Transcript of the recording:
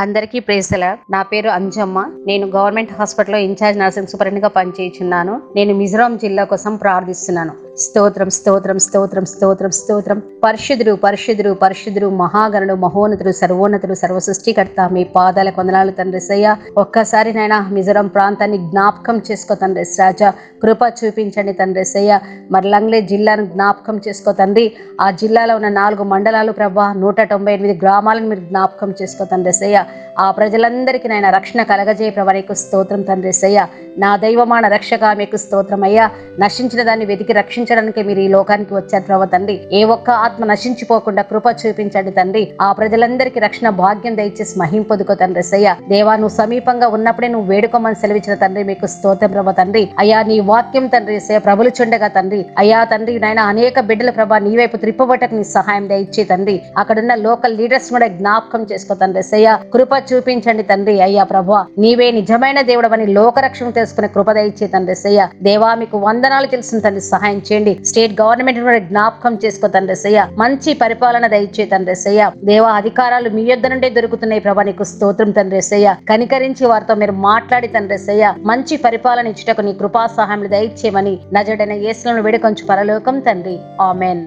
అందరికీ ప్రేసల నా పేరు అంజమ్మ. నేను గవర్నమెంట్ హాస్పిటల్లో ఇన్ఛార్జ్ నర్సింగ్ సూపరింటెండెంట్గా పనిచేయుచున్నాను. నేను మిజోరాం జిల్లా కోసం ప్రార్థిస్తున్నాను. స్తోత్రం స్తోత్రం స్తోత్రం స్తోత్రం స్తోత్రం. పరిశుద్ధుడు పరిశుద్ధుడు పరిశుద్ధుడు మహాగణుడు మహోన్నతుడు సర్వోన్నతుడు సర్వ సృష్టికర్త మీ పాదాల కొందనాలు తండ్రి సయ్య. ఒక్కసారి నాయన మిజోరాం ప్రాంతాన్ని జ్ఞాపకం చేసుకో తండ్రి రాజా. కృప చూపించండి తండ్రి సయ్య. మరి లంగ్లే జిల్లాను జ్ఞాపకం చేసుకో తండ్రి. ఆ జిల్లాలో ఉన్న నాలుగు మండలాలు ప్రభా నూట తొంభై ఎనిమిది గ్రామాలను మీరు జ్ఞాపకం చేసుకో తండ్రి సయ్య. ఆ ప్రజలందరికీ నాయన రక్షణ కలగజేయ ప్రభా నీకు స్తోత్రం తండ్రి సయ్య. నా దైవమాన రక్షక మీకు స్తోత్రమయ్యా. నశించిన దాన్ని వెతికి రక్షించడానికి మీరు ఈ లోకానికి వచ్చారు ప్రభు తండ్రి. ఏ ఒక్క ఆత్మ నశించిపోకుండా కృప చూపించండి తండ్రి. ఆ ప్రజలందరికీ రక్షణ భాగ్యం దయచేసి మహింపొదుకో తండ్రి సయ్యా. దేవా నువ్వు సమీపంగా ఉన్నప్పుడే నువ్వు వేడుకోమని సెలవిచ్చిన తండ్రి మీకు స్తోత్రం ప్రభా తండ్రి. అయ్యా నీ వాక్యం తండ్రి సయ్య ప్రభులు చుండగా తండ్రి. అయ్యా తండ్రి నాయన అనేక బిడ్డల ప్రభా నీ వైపు త్రిప్పబట్టకు నీ సహాయం దయచే తండ్రి. అక్కడున్న లోకల్ లీడర్స్ కూడా జ్ఞాపకం చేసుకో తండ్రి సయ్యా. కృప చూపించండి తండ్రి అయ్యా ప్రభా. నీవే నిజమైన దేవుడవని లోకరక్షణ చేసుకునే కృప దయచే తండ్రి సయ్య దేవా మీకు వందనాలు తెలిసిన తండ్రి సహాయం చేయండి. స్టేట్ గవర్నమెంట్ కూడా జ్ఞాపకం చేసుకో తండ్రి సయ్య మంచి పరిపాలన దయచే తండ్రి సయ్య దేవా అధికారాలు మీ యొద్ద నుండే దొరుకుతున్నాయి ప్రభా నీకు స్తోత్రం తండ్రి సయ్య కనికరించి వారితో మీరు మాట్లాడి తండ్రి సయ్య మంచి పరిపాలన ఇచ్చుటకు నీ కృపా సహాయం దయచేయమని నజడైన ఏసులను వేడుకొంచు పరలోకం తండ్రి. ఆమెన్.